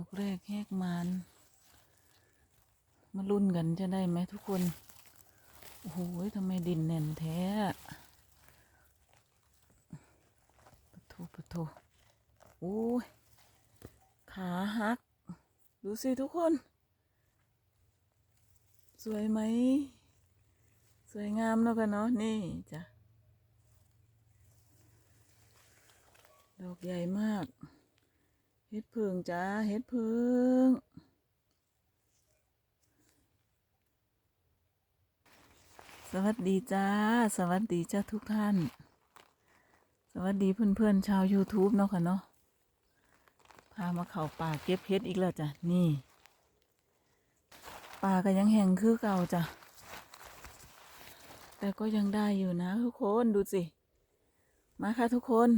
อกแรกแหกมานมาลุ้นกันจะได้ไหมทุกคน โอ้โหทำไมดินแน่นแท้ปะโทปะโทโอ้ย ขาหัก ดูสิทุกคน สวยไหม สวยงามแล้วกันเนาะ นี่จ้ะ ดอกใหญ่มาก เฮ็ดเพิงจ้าเฮ็ดเพิงสวัสดีจ้า สวัสดีจ้าทุกท่าน สวัสดีเพื่อนๆชาว YouTube เนาะค่ะเนาะพามาเข้าป่าเก็บเฮ็ดอีกแล้วจ้ะ นี่ป่าก็ยังแห้งคือเก่าจ้ะ แต่ก็ยังได้อยู่นะทุกคนดูสิ มาค่ะทุกคน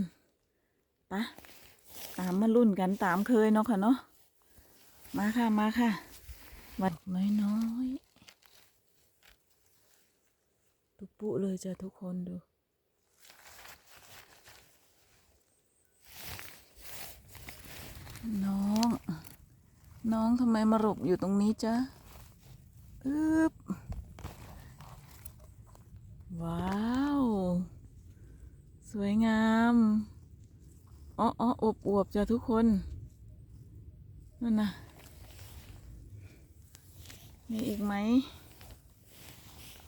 ไปะ ตามมารุ่นกันตามเคยเนาะค่ะเนาะมาค่ะมาค่ะ วัดน้อยน้อยๆตุปุเลยจ้ะทุกคนดูน้อง น้องทำไมมาหลบอยู่ตรงนี้จ๊ะอึ๊บว้าว สวยงาม อ๋ออ๋ออวบอวบจ้ะทุกคนนั่นนะมีอีกไหม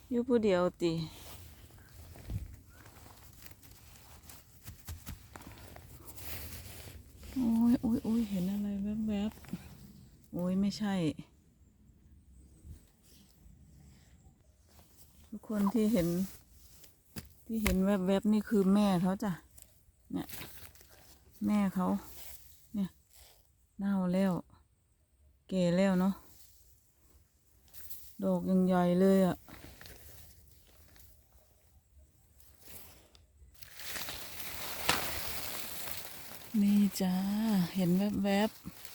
อยู่ผู้เดียวติโอ้ยโอ้ยโอ้ยเห็นอะไรแวบๆโอ้ยไม่ใช่ ทุกคนที่เห็น ที่เห็นแวบๆนี่คือแม่เขาจ้ะเนี่ย แม่เขา เนี่ย เน่าแล้ว เก่แล้วเนาะ ดอกยังใหญ่เลยอะ่ะ นี่จ้า เห็นแวบๆ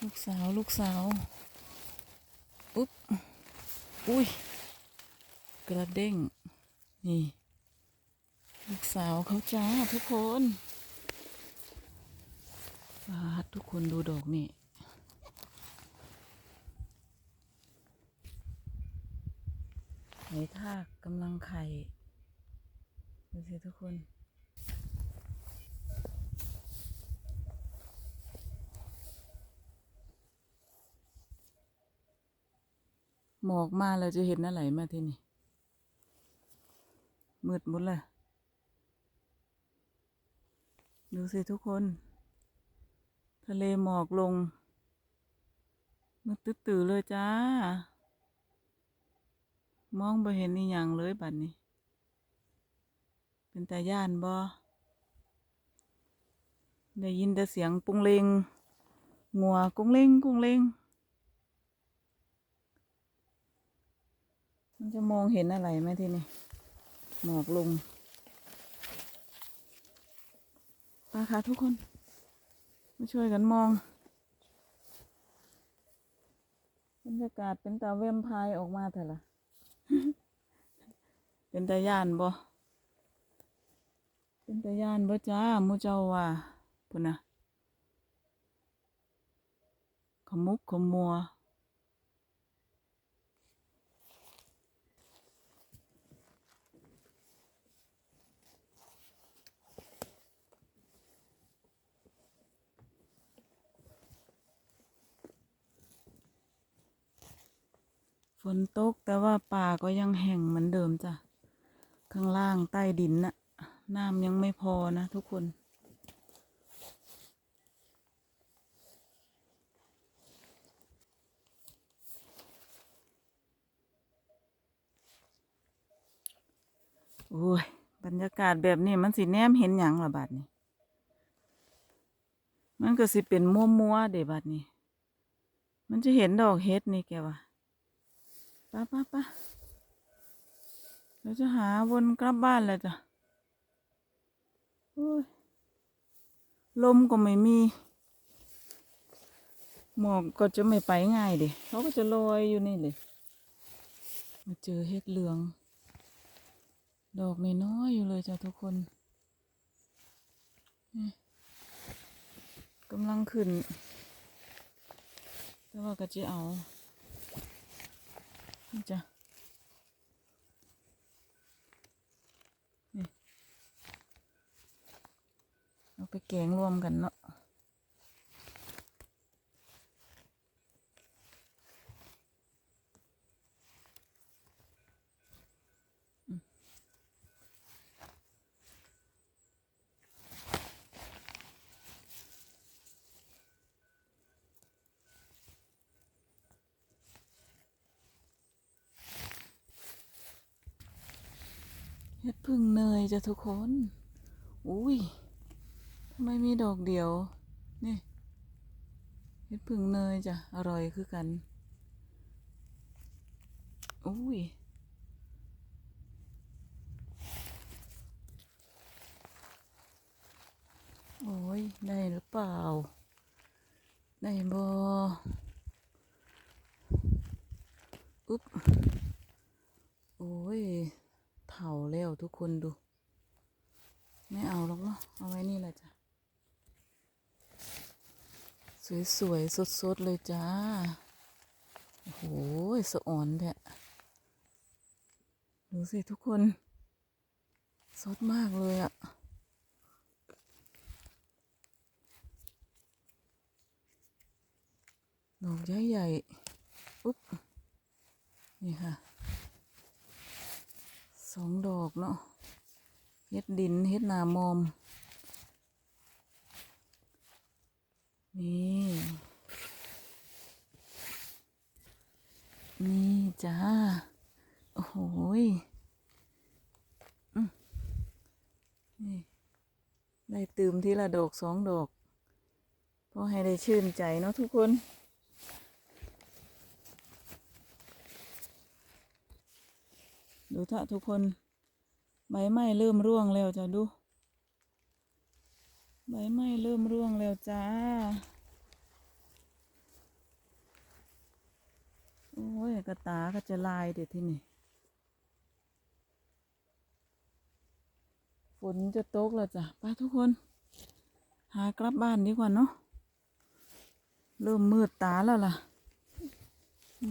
ลูกสาวลูกสาว อุ๊บ อุ้ย กระเด้ง นี่ ลูกสาวเขาจ้าทุกคนฟาทุกคนดูดอกนี่ไข่ทากกำลังไข่ ดูสิทุกคนหมอกมาเราจะเห็นอะไรมาที่นี่มืดหมดเลย ดูสิทุกคน ทะเลหมอกลงมืดตื้อๆเลยจ้า มองบ่เห็นนี่อย่างเลยบัดนี้ เป็นตาย่านบ่ได้ยินแต่เสียงปุงเลงงัวกุ้งเลงกุ้งเลงมันจะมองเห็นอะไรไหมที่นี่หมอกลง ไปค่ะทุกคน มาช่วยกันมองบรรยากาศเป็นตาเวมพายออกมาเถอะล่ะ เป็นตาย่านบ่เป็นตาย่านบ่จ้ามูเจ้าว่าพุ่นนะขมุกขมัว ฝ นตกแต่ว่าป่าก็ยังแห้งเหมือนเดิมจ้ะ ข้างล่างใต้ดินน่ะน้ำยังไม่พอนะทุกคน โอ้ย บรรยากาศแบบนี้มันสิแนมเห็นหยังละบาดนี้ มันก็สิเป็นมัวมัวๆเดะบาดนี้ มันจะเห็นดอกเฮ็ดนี่แกว่า ป้าป้าป้าเราจะหาวนกลับบ้านแล้วจ้ะโอ้ยลมก็ไม่มี หมอกก็จะไม่ไปง่ายดิเขาก็จะลอยอยู่นี่เลยมาเจอเห็ดเหลือง ดอกน้อยๆอยู่เลยจ้ะทุกคนกำลังขึ้น แต่ว่าก็จะเอา นี่จ้ะนี่ เอาไปแกงรวมกันเนาะ พึ่งเนยจ้ะทุกคน อุ้ยทำไมมีดอกเดียว นี่เฮ็ดพึ่งเนยจ้ะ อร่อยคือกัน อุ้ยโอ้ย ได้หรือเปล่า ได้บ่อุ๊บ โอ้ยาแล้วทุกคนดู ไม่เอาหรอกเนาะเอาไว้นี่แหละจ้ะ สวยๆสดๆเลยจ้า โอ้โหสะอ่อนแท้ดูสิทุกคน สดมากเลยอะดอกใหญ่ๆอุ๊บ นี่ค่ะ องดอกเนาะเฮ็ดดินเฮ็ดนามอม นี่ นี่จ้า โอ้โหนี่ ได้ตื่มทีละดอกสองดอกพราะให้ได้ชื่นใจเนาะทุกคน ดูเถอะทุกคน ใบไม้เริ่มร่วงแล้วจ้ะดู ใบไม้เริ่มร่วงแล้วจ้า โอ้ยกระตาก็จะลายเดี๋ยวที่นี่ฝนจะตกแล้วจ้ะไปทุกคน หากลับบ้านดีกว่าเนาะเริ่มมืดตาแล้วล่ะ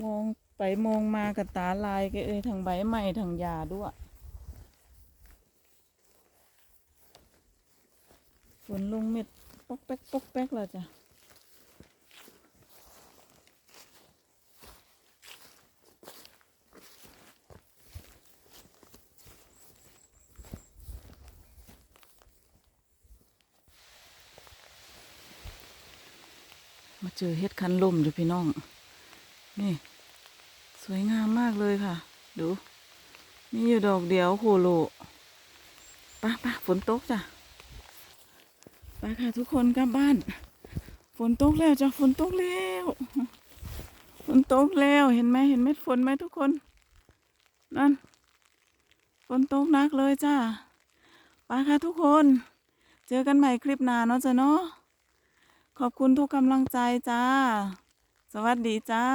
มอง ไปมองมากับตาลายก็เอ้ยทั้งใบไม้ทั้งยาด้วยฝนลงเม็ดปอกแป๊กปอกแป๊กแล้วจ้ะมาเจอเห็ดคันลมอยู่พี่น้อง นี่ วยงามมากเลยค่ะ ดูมีอยู่ดอกเดียวโคโลปะปะฝนตกจ้ะไปค่ะทุกคนกลับบ้าน ฝนตกแล้วจ้ะฝนตกแล้วฝนตกแล้วเห็นไหมเห็นเม็ดฝนไหมทุกคน นั่นฝนตกนักเลยจ้าไปค่ะทุกคน เจอกันใหม่คลิปหน้าเนาะจ้ะเนาะขอบคุณทุกกำลังใจจ้า สวัสดีจ้า